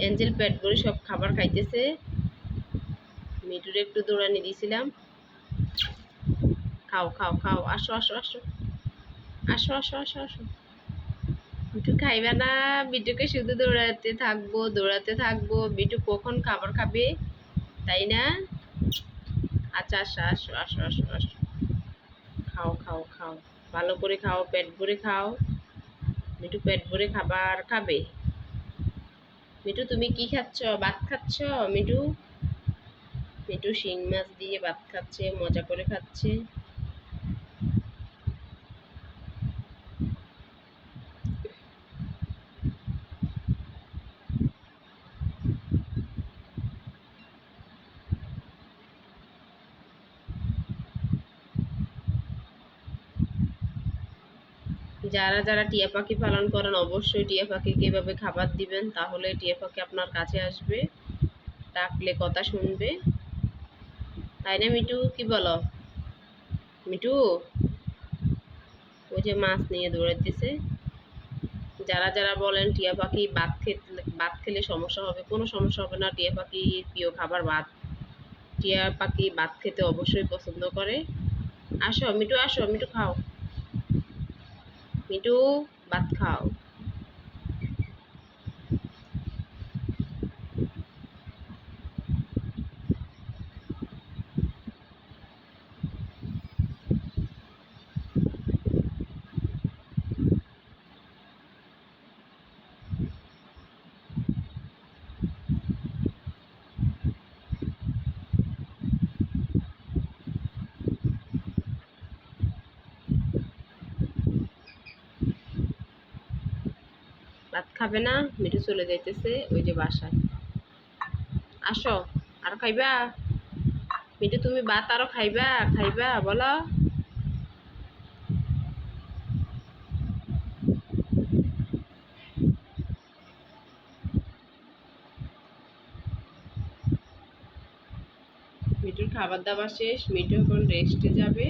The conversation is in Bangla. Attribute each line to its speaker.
Speaker 1: এঞ্জেল পেট করে সব খাবার খাইতেছে। মিটুরে একটু দৌড়ানি দিয়েছিলাম খাও খাও খাও, আসো আসো আসো। আসো আসো আসো আসো। মিটু খাইবে না বিটুকে শুধু দৌড়াতে থাকব দৌড়াতে থাকব। বিটু কখন খাবার খাবে, তাই না? আচ্ছা আসো আসো আসো আসো আসো। খাও খাও খাও। ভালো করে খাও, পেট ভরে খাও। মিটু পেট ভরে খাবার খাবে। মিটু তুমি কি খাচ্ছ? ভাত খাচ্ছ? মিঠু? মিঠু শিং মাছ দিয়ে ভাত খাচ্ছে, মজা করে খাচ্ছে। যারা যারা টিয়া পাখি পালন করেন, অবশ্যই টিয়া পাখিকে এভাবে খাবার দিবেন, তাহলে টিয়া পাখি আপনার কাছে আসবে, ডাকলে কথা শুনবে। তাই না মিটু কি বলো? মিটু ওই যে মাছ নিয়ে দৌড়াইতেছে। যারা যারা বলেন টিয়া পাখি ভাত খেতে, ভাত খেলে সমস্যা হবে, কোনো সমস্যা হবে না, টিয়া পাখি প্রিয় খাবার ভাত। টিয়া পাখি ভাত খেতে অবশ্যই পছন্দ করে। আসো মিটু আসো মিটু খাও। মিটু ভাত খাও। ভাত খাবে না মিঠু চলে যাইতেছে ওই যে বাসায়। আসো, আর খাইবা? মিঠু তুমি ভাত আরও খাইবা খাইবা, বলো। মিঠুর খাবার দাবার শেষ মিঠু এখন রেস্টে যাবে।